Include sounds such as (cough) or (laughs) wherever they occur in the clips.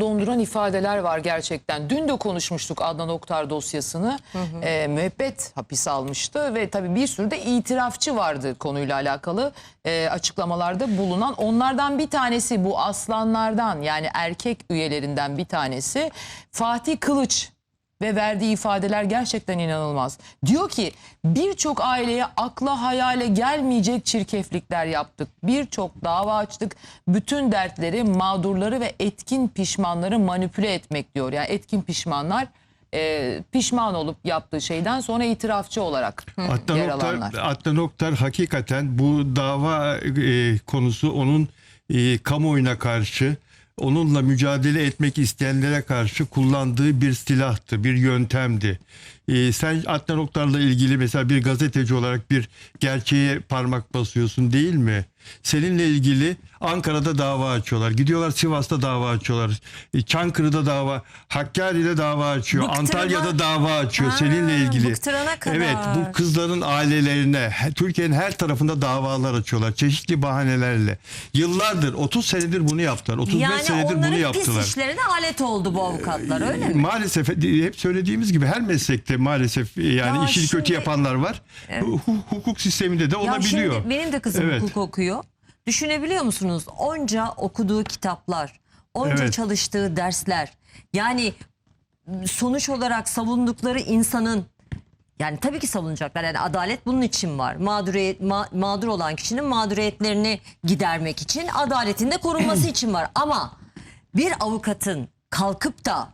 donduran ifadeler var gerçekten. Dün de konuşmuştuk Adnan Oktar dosyasını. Ee, müebbet hapis almıştı ve tabii bir sürü de itirafçı vardı konuyla alakalı e, açıklamalarda bulunan. Onlardan bir tanesi bu aslanlardan yani erkek üyelerinden bir tanesi Fatih Kılıç ve verdiği ifadeler gerçekten inanılmaz. Diyor ki birçok aileye akla hayale gelmeyecek çirkeflikler yaptık. Birçok dava açtık. Bütün dertleri mağdurları ve etkin pişmanları manipüle etmek diyor. Yani etkin pişmanlar e, pişman olup yaptığı şeyden sonra itirafçı olarak Adnan yer Oktar, alanlar. Adnan Oktar hakikaten bu dava e, konusu onun e, kamuoyuna karşı onunla mücadele etmek isteyenlere karşı kullandığı bir silahtı, bir yöntemdi. E, sen Adnan Oktar'la ilgili mesela bir gazeteci olarak bir gerçeğe parmak basıyorsun değil mi? Seninle ilgili Ankara'da dava açıyorlar. Gidiyorlar Sivas'ta dava açıyorlar. E, Çankırı'da dava, Hakkari'de dava açıyor. Bıktırma- Antalya'da dava açıyor Ha, seninle ilgili. kadar. Evet bu kızların ailelerine Türkiye'nin her tarafında davalar açıyorlar çeşitli bahanelerle. Yıllardır 30 senedir bunu yaptılar. 35 Yani senedir bunu yaptılar. pis işlerine alet oldu bu avukatlar öyle mi? Maalesef hep söylediğimiz gibi her meslekte maalesef e, yani Ya işini kötü şimdi- yapanlar var. Hu- Hukuk sisteminde de Ya olabiliyor. şimdi benim de kızım Evet. hukuk okuyor. Düşünebiliyor musunuz? Onca okuduğu kitaplar, onca Evet. çalıştığı dersler. Yani sonuç olarak savundukları insanın yani tabii ki savunacaklar. Yani adalet bunun için var. Mağduriyet, ma- mağdur olan kişinin mağduriyetlerini gidermek için, adaletin de korunması (clears throat) için var. Ama bir avukatın kalkıp da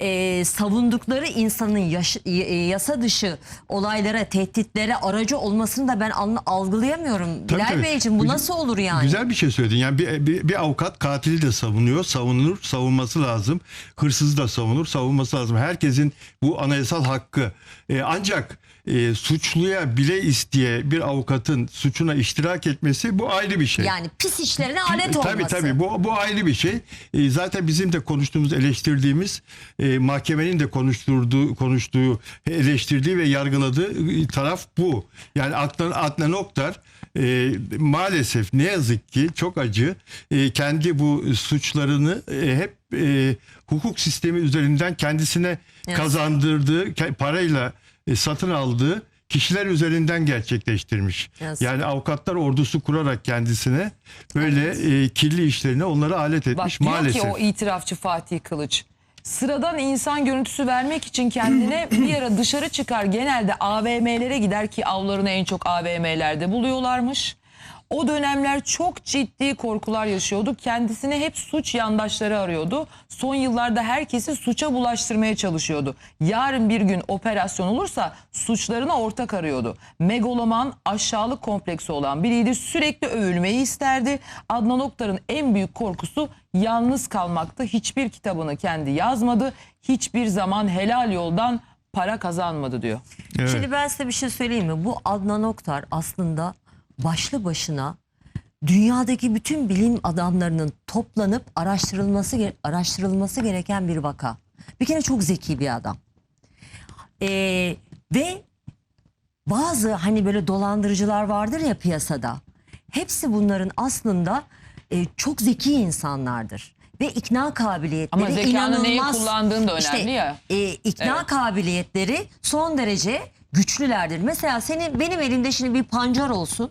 e, savundukları insanın yaş- e, yasa dışı olaylara, tehditlere aracı olmasını da ben anla- algılayamıyorum. Tabii, Bilal tabii. Beyciğim bu Güzel- nasıl olur yani? Güzel bir şey söyledin. Yani bir, bir, bir avukat katili de savunuyor, savunur, savunması lazım. Hırsızı da savunur, savunması lazım. Herkesin bu anayasal hakkı. Ee, ancak e, suçluya bile isteye bir avukatın suçuna iştirak etmesi bu ayrı bir şey. Yani pis işlerine alet olması. Tabii tabii bu, bu ayrı bir şey. E, zaten bizim de konuştuğumuz, eleştirdiğimiz e, mahkemenin de konuşturduğu, konuştuğu, eleştirdiği ve yargıladığı e, taraf bu. Yani Adnan, Adnan Oktar e, maalesef ne yazık ki çok acı e, kendi bu suçlarını e, hep e, hukuk sistemi üzerinden kendisine Evet. kazandırdığı parayla e, satın aldığı kişiler üzerinden gerçekleştirmiş. Yazık. Yani avukatlar ordusu kurarak kendisine böyle e, kirli işlerine onları alet Bak etmiş diyor maalesef. ki o itirafçı Fatih Kılıç. Sıradan insan görüntüsü vermek için kendine bir ara dışarı çıkar genelde AVM'lere gider ki avlarını en çok AVM'lerde buluyorlarmış. O dönemler çok ciddi korkular yaşıyordu. Kendisine hep suç yandaşları arıyordu. Son yıllarda herkesi suça bulaştırmaya çalışıyordu. Yarın bir gün operasyon olursa suçlarına ortak arıyordu. Megaloman aşağılık kompleksi olan biriydi. Sürekli övülmeyi isterdi. Adnan Oktar'ın en büyük korkusu yalnız kalmaktı. Hiçbir kitabını kendi yazmadı. Hiçbir zaman helal yoldan para kazanmadı diyor. Evet. Şimdi ben size bir şey söyleyeyim mi? Bu Adnan Oktar aslında başlı başına dünyadaki bütün bilim adamlarının toplanıp araştırılması araştırılması gereken bir vaka. Bir kere çok zeki bir adam. Ee, ve bazı hani böyle dolandırıcılar vardır ya piyasada. Hepsi bunların aslında e, çok zeki insanlardır. Ve ikna kabiliyetleri Ama zekanı inanılmaz. kullandığın da İşte, önemli ya. e, ikna Evet. kabiliyetleri son derece güçlülerdir. Mesela senin benim elimde şimdi bir pancar olsun.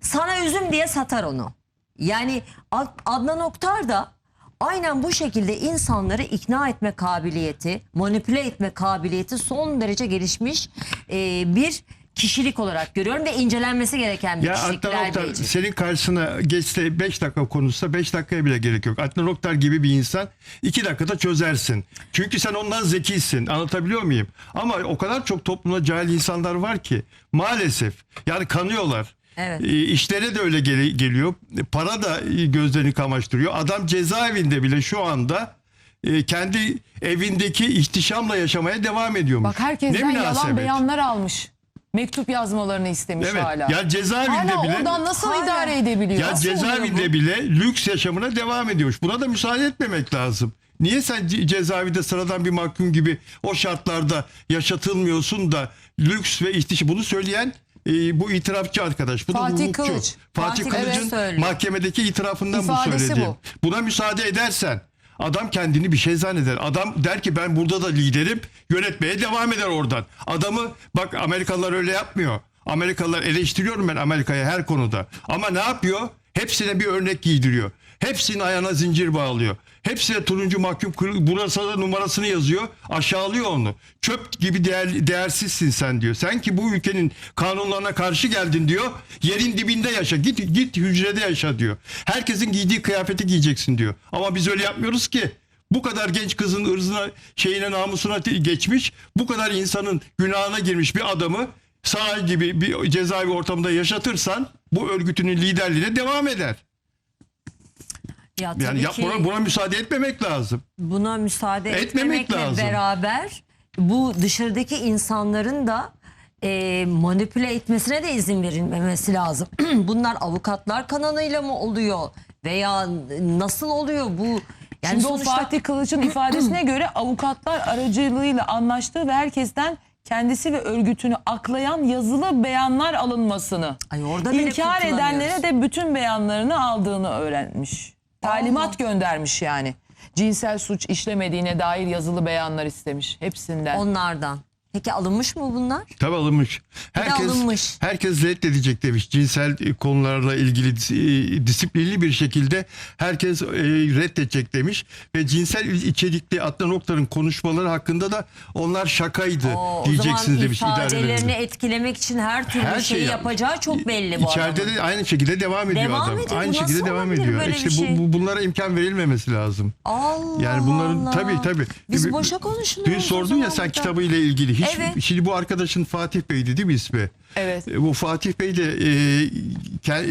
Sana üzüm diye satar onu. Yani Ad- Adnan Oktar da aynen bu şekilde insanları ikna etme kabiliyeti, manipüle etme kabiliyeti son derece gelişmiş e, bir kişilik olarak görüyorum ve incelenmesi gereken bir Ya kişilik Adnan Oktar senin karşısına geçse 5 dakika konuşsa 5 dakikaya bile gerek yok. Adnan Oktar gibi bir insan 2 dakikada çözersin. Çünkü sen ondan zekisin. Anlatabiliyor muyum? Ama o kadar çok toplumda cahil insanlar var ki maalesef yani kanıyorlar. Evet. İşlere de öyle gele- geliyor. Para da e, gözlerini kamaştırıyor. Adam cezaevinde bile şu anda e, kendi evindeki ihtişamla yaşamaya devam ediyormuş. Bak herkesten Ne yalan beyanlar almış. Mektup yazmalarını istemiş Evet. hala. Ya cezaevinde hala bile oradan nasıl Hala. idare edebiliyor? Ya Nasıl oluyor cezaevinde bile lüks yaşamına devam ediyormuş. Buna da müsaade etmemek lazım. Niye sen ce- cezaevinde sıradan bir mahkum gibi o şartlarda yaşatılmıyorsun da lüks ve ihtişam bunu söyleyen e, bu itirafçı arkadaş. Bu Fatih da hukukçu. Kılıç. Fatih, Fatih Kılıç Kılıç'ın söylüyor. mahkemedeki itirafından bu İfadesi söylediğim. bu. Buna müsaade edersen Adam kendini bir şey zanneder. Adam der ki ben burada da liderim. Yönetmeye devam eder oradan. Adamı bak Amerikalılar öyle yapmıyor. Amerikalılar eleştiriyorum ben Amerika'ya her konuda. Ama ne yapıyor? Hepsine bir örnek giydiriyor. Hepsinin ayağına zincir bağlıyor. Hepsine turuncu mahkum burası da numarasını yazıyor. Aşağılıyor onu. Çöp gibi değer, değersizsin sen diyor. Sen ki bu ülkenin kanunlarına karşı geldin diyor. Yerin dibinde yaşa. Git git hücrede yaşa diyor. Herkesin giydiği kıyafeti giyeceksin diyor. Ama biz öyle yapmıyoruz ki. Bu kadar genç kızın ırzına, şeyine, namusuna geçmiş, bu kadar insanın günahına girmiş bir adamı sağ gibi bir cezaevi ortamında yaşatırsan bu örgütünün liderliğine devam eder. Ya Yani yap, ki buna, buna müsaade etmemek lazım. buna müsaade Etmemek etmemekle lazım. beraber bu dışarıdaki insanların da e, manipüle etmesine de izin verilmemesi lazım. (clears throat) Bunlar avukatlar kanalıyla mı oluyor veya nasıl oluyor bu? Yani Şimdi sonuçta o Fatih Kılıç'ın ifadesine (clears throat) göre avukatlar aracılığıyla anlaştığı ve herkesten kendisi ve örgütünü aklayan yazılı beyanlar alınmasını Ay orada bile inkar edenlere de bütün beyanlarını aldığını öğrenmiş. Talimat göndermiş yani. Cinsel suç işlemediğine dair yazılı beyanlar istemiş hepsinden. onlardan. Peki alınmış mı bunlar? Tabii alınmış. Herkes alınmış. herkes reddedecek demiş. Cinsel e, konularla ilgili e, disiplinli bir şekilde herkes e, reddedecek demiş ve cinsel içerikli Adnan Oktar'ın konuşmaları hakkında da onlar şakaydı O, o diyeceksiniz zaman demiş ifadelerini etkilemek için her türlü Her şeyi şey yap- yapacağı çok belli bu İçeride adamın. de aynı şekilde devam ediyor Devam adam. ediyor. Aynı şekilde devam ediyor. İşte şey? bu, bu- bunlara imkan verilmemesi lazım. Allah Yani bunların Allah. tabii tabii. Biz boşa konuşuyoruz. Dün o sordun ya sen burada. kitabıyla ilgili. Hiç Evet. şimdi bu arkadaşın Fatih Bey'di değil mi ismi? Evet. E, Bu Fatih Bey de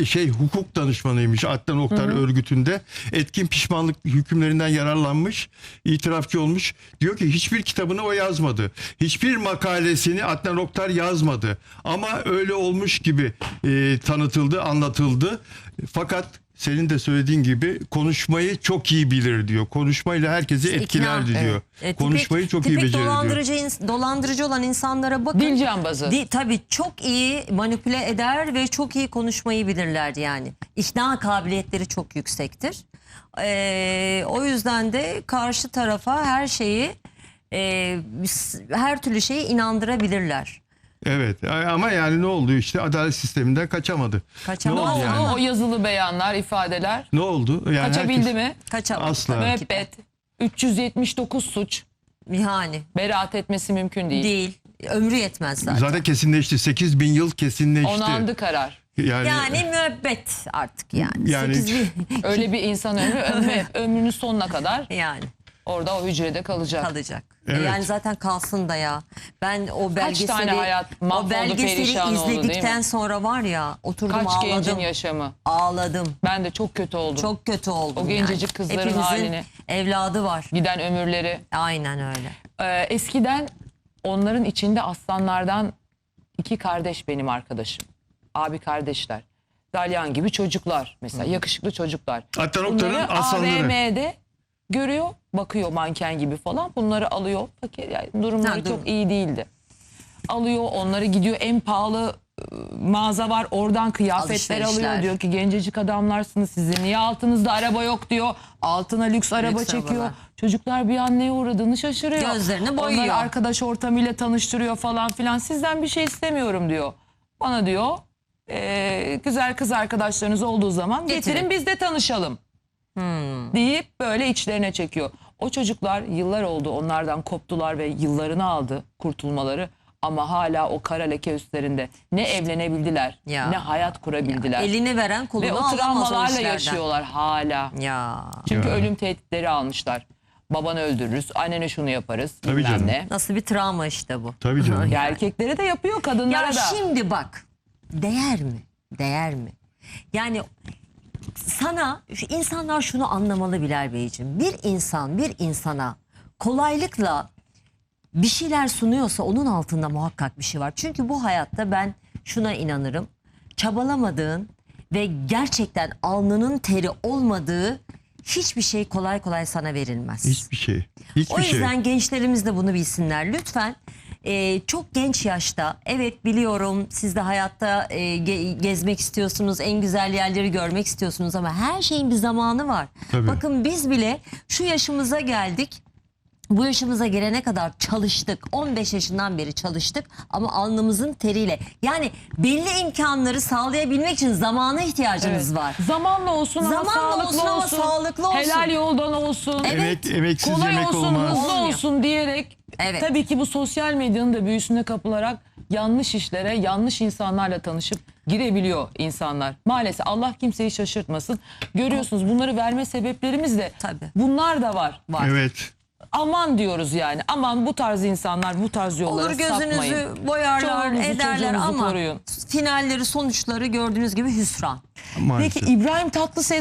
e, şey hukuk danışmanıymış Adnan Oktar örgütünde. Etkin pişmanlık hükümlerinden yararlanmış, itirafçı olmuş. Diyor ki hiçbir kitabını o yazmadı. Hiçbir makalesini Adnan Oktar yazmadı. Ama öyle olmuş gibi e, tanıtıldı, anlatıldı. Fakat senin de söylediğin gibi konuşmayı çok iyi bilir diyor. Konuşmayla herkesi etkilerdi İkna. diyor. E, tipik- Konuşmayı çok iyi tipik becerir diyor. dolandırıcı, ins- dolandırıcı olan insanlara bakın. Dil cambazı. Di, tabii çok iyi manipüle eder ve çok iyi konuşmayı bilirler yani. İkna kabiliyetleri çok yüksektir. Ee, o yüzden de karşı tarafa her şeyi e, her türlü şeyi inandırabilirler. Evet ama yani ne oldu işte adalet sisteminden kaçamadı. Kaçamadı. Ne oldu yani? o yazılı beyanlar, ifadeler? Ne oldu? Yani Kaçabildi herkes- mi? Kaçamadı. Asla. Müebbet. 379 suç. Yani Beraat etmesi mümkün değil. değil. Ömrü yetmez zaten. Zaten kesinleşti. 8 bin yıl kesinleşti. Onandı karar. Yani, Yani müebbet artık yani. Yani- Sekiz bin- Öyle bir insan ömrü ömrü (laughs) ömrünün sonuna kadar yani orada o hücrede kalacak. kalacak. E Evet. Yani zaten kalsın da ya. Ben o belgeseli tane hayat mahvoldu, o belgeseli perişan oldu, değil izledikten mi? sonra var ya oturdum Kaç gencin ağladım. yaşamı. Ağladım. Ben de çok kötü oldum. Çok kötü oldum. O gencecik yani. kızların Hepimizin halini. evladı var. Giden ömürleri. Aynen öyle. Ee, eskiden onların içinde aslanlardan iki kardeş benim arkadaşım. Abi kardeşler. Dalyan gibi çocuklar mesela yakışıklı çocuklar. Adnan Oktar'ın Bunları aslanları. AVM'de görüyor bakıyor manken gibi falan. Bunları alıyor. Fakir, yani durumları Ha, çok iyi değildi. Alıyor onları gidiyor. En pahalı e, mağaza var. Oradan kıyafetler alıyor. diyor ki gencecik adamlarsınız sizin niye altınızda araba yok? diyor. Altına lüks araba Lüks çekiyor. arabalar. çocuklar bir an neye uğradığını şaşırıyor. Gözlerini boyuyor. Onları arkadaş ortamıyla tanıştırıyor falan filan. Sizden bir şey istemiyorum. diyor. Bana diyor "e, güzel kız arkadaşlarınız olduğu zaman getirin, Getirin. biz de tanışalım deyip böyle içlerine çekiyor. O çocuklar yıllar oldu onlardan koptular ve yıllarını aldı kurtulmaları ama hala o kara leke üstlerinde ne evlenebildiler Ya. ne hayat kurabildiler. Elini veren kulunu ve o alamaz o travmalarla işlerden. yaşıyorlar hala. Ya Çünkü Ya. ölüm tehditleri almışlar. Babanı öldürürüz, annene şunu yaparız, Tabii bilmem canım. ne. nasıl bir travma işte bu. Tabii canım. (laughs) Ya erkeklere de yapıyor, kadınlara Ya da. şimdi bak değer mi? Değer mi? Yani sana insanlar şunu anlamalı Bilal Beyciğim. Bir insan bir insana kolaylıkla bir şeyler sunuyorsa onun altında muhakkak bir şey var. Çünkü bu hayatta ben şuna inanırım. Çabalamadığın ve gerçekten alnının teri olmadığı hiçbir şey kolay kolay sana verilmez. Hiçbir şey. Hiçbir O yüzden şey. gençlerimiz de bunu bilsinler. Lütfen e, çok genç yaşta evet biliyorum siz de hayatta e, ge- gezmek istiyorsunuz en güzel yerleri görmek istiyorsunuz ama her şeyin bir zamanı var. Tabii. Bakın biz bile şu yaşımıza geldik. Bu yaşımıza gelene kadar çalıştık. 15 yaşından beri çalıştık ama alnımızın teriyle. Yani belli imkanları sağlayabilmek için zamana ihtiyacımız var. Zamanla olsun ama Zamanla sağlıklı olsun ama sağlıklı olsun. Helal yoldan olsun. Evet. Emek, emeksiz Kolay yemek olsun, olmaz. hızlı Olmuyor. olsun diyerek Evet. tabii ki bu sosyal medyanın da büyüsüne kapılarak yanlış işlere, yanlış insanlarla tanışıp girebiliyor insanlar. Maalesef Allah kimseyi şaşırtmasın. Görüyorsunuz bunları verme sebeplerimiz de Tabii. bunlar da var. Var. Evet. Aman diyoruz yani. Aman bu tarz insanlar bu tarz yollara Olur gözünüzü sapmayın. boyarlar Çoluğunuzu, ederler çocuğunuzu ama koruyun. finalleri sonuçları gördüğünüz gibi hüsran. Maalesef. Peki İbrahim Tatlıses